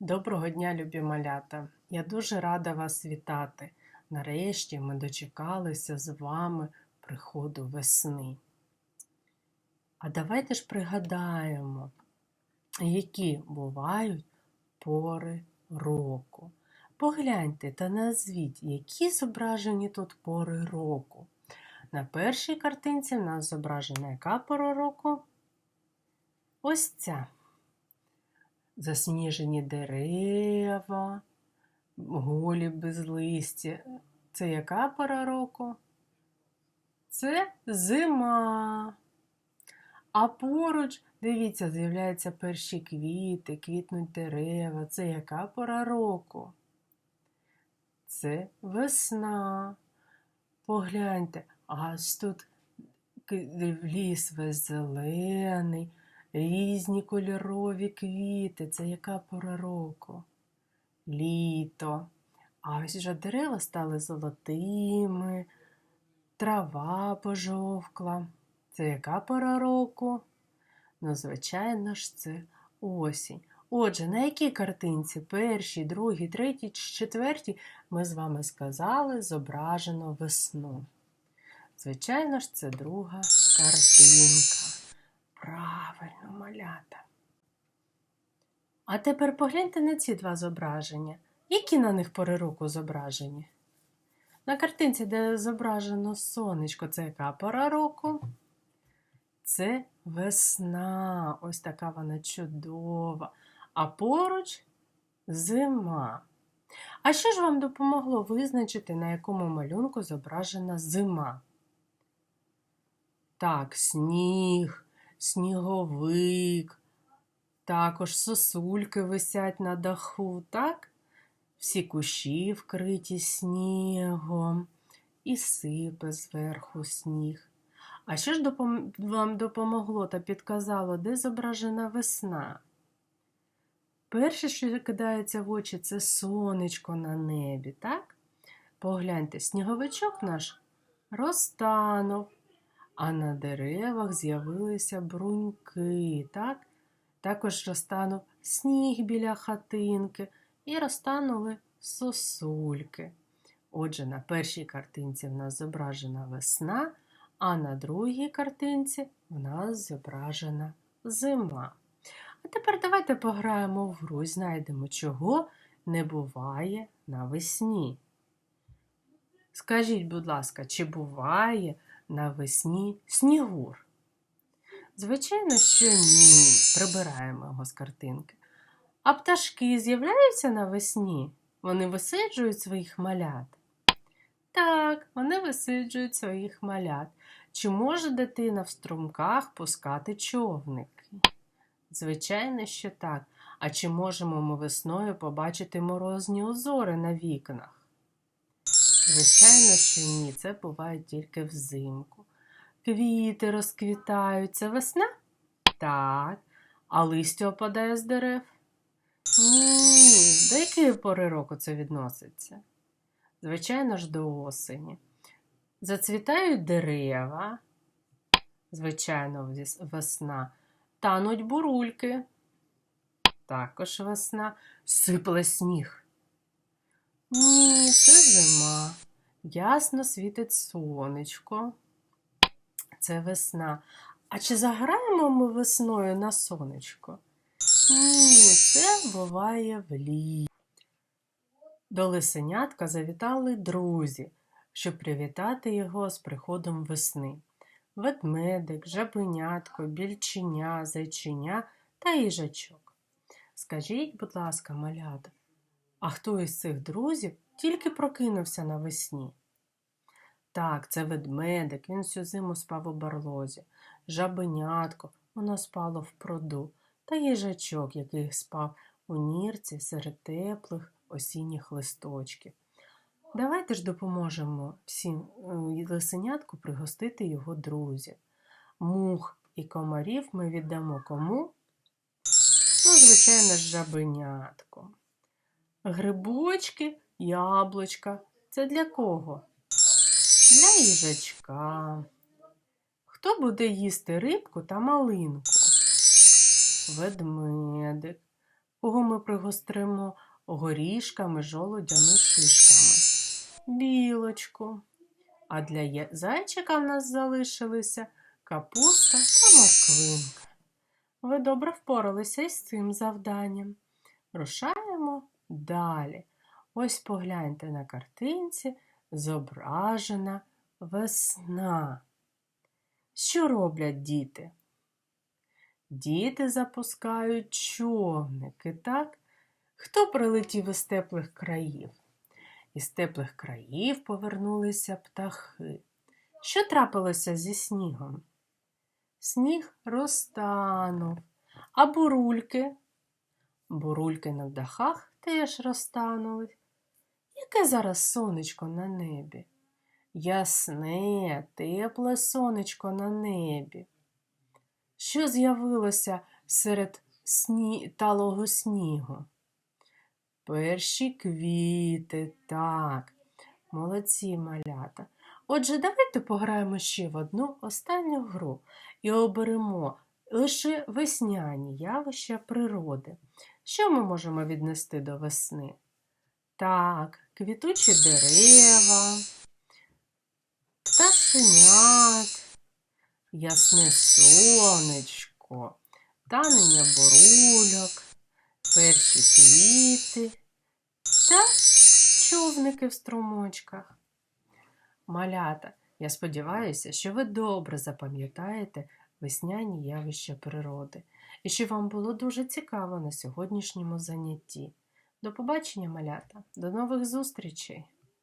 Доброго дня, любі малята! Я дуже рада вас вітати. Нарешті ми дочекалися з вами приходу весни. А давайте ж пригадаємо, які бувають пори року. Погляньте та назвіть, які зображені тут пори року. На першій картинці в нас зображена яка пора року? Ось ця засніжені дерева, голі без листя. Це яка пора року? Це зима. А поруч, дивіться, з'являються перші квіти, квітнуть дерева. Це яка пора року? Це весна. Погляньте, аж тут ліс весь зелений, різні кольорові квіти. Це яка пора року? Літо. А ось вже дерева стали золотими, трава пожовкла. Це яка пора року? Ну, звичайно ж, це осінь. Отже, на якій картинці першій, другій, третій, четвертій ми з вами сказали зображено весну. Звичайно ж, це друга картинка. Правильно, малята. А тепер погляньте на ці два зображення. Які на них пори року зображені? На картинці, де зображено сонечко, це яка пора року? Це весна. Ось така вона чудова. А поруч зима. А що ж вам допомогло визначити, на якому малюнку зображена зима? Так, сніг, сніговик, також сосульки висять на даху, так? Всі кущі вкриті снігом і сипе зверху сніг. А що ж допом... вам допомогло та підказало, де зображена весна? Перше, що кидається в очі, це сонечко на небі, так? Погляньте, сніговичок наш розтанув, а на деревах з'явилися бруньки, так? Також розтанув сніг біля хатинки і розтанули сосульки. Отже, на першій картинці в нас зображена весна, а на другій картинці в нас зображена зима. А тепер давайте пограємо в гру і знайдемо, чого не буває навесні. Скажіть, будь ласка, чи буває навесні снігур? Звичайно, що ні. Прибираємо його з картинки. А пташки з'являються навесні? Вони висиджують своїх малят? Так, вони висиджують своїх малят. Чи може дитина в струмках пускати човники? Звичайно, що так. А чи можемо ми весною побачити морозні узори на вікнах? Звичайно, що ні, це буває тільки взимку. Квіти розквітають. Це весна? Так. А листя опадає з дерев? Ні. До якої пори року це відноситься? Звичайно ж, до осені. Зацвітають дерева. Звичайно, весна. Тануть бурульки. Також весна. Сипле сніг. Ні, це зима. Ясно світить сонечко. Це весна. А чи заграємо ми весною на сонечко? Ні, це буває влітку. До лисенятка завітали друзі, щоб привітати його з приходом весни. Ведмедик, жабенятко, більченя, зайчиня та їжачок. Скажіть, будь ласка, малята, а хто із цих друзів тільки прокинувся навесні? Так, це ведмедик, він всю зиму спав у барлозі, жабенятко, воно спало в пруду, та їжачок, який спав у нірці серед теплих осінніх листочків. Давайте ж допоможемо всім е, лисенятку пригостити його друзів. Мух і комарів ми віддамо кому? Ну, звичайно ж, жабенятко. Грибочки, яблучка. Це для кого? Для їжачка. Хто буде їсти рибку та малинку? Ведмедик. кого ми пригостримо горішками, жолудями, шишками. Білочку. А для зайчика в нас залишилися капуста та морквинка. Ви добре впоралися із цим завданням. Рушаємо далі. Ось погляньте на картинці зображена весна. Що роблять діти? Діти запускають човники, так? Хто прилетів із теплих країв? Із теплих країв повернулися птахи. Що трапилося зі снігом? Сніг розтанув, а бурульки? Бурульки на дахах теж розтанули. Яке зараз сонечко на небі? Ясне, тепле сонечко на небі. Що з'явилося серед сні... талого снігу? Перші квіти, так. Молодці малята. Отже, давайте пограємо ще в одну останню гру і оберемо лише весняні явища природи. Що ми можемо віднести до весни? Так, квітучі дерева, пташенят, ясне сонечко, танення бурульок, перші квіти та човники в струмочках. Малята, я сподіваюся, що ви добре запам'ятаєте весняні явища природи і що вам було дуже цікаво на сьогоднішньому занятті. До побачення, малята, до нових зустрічей!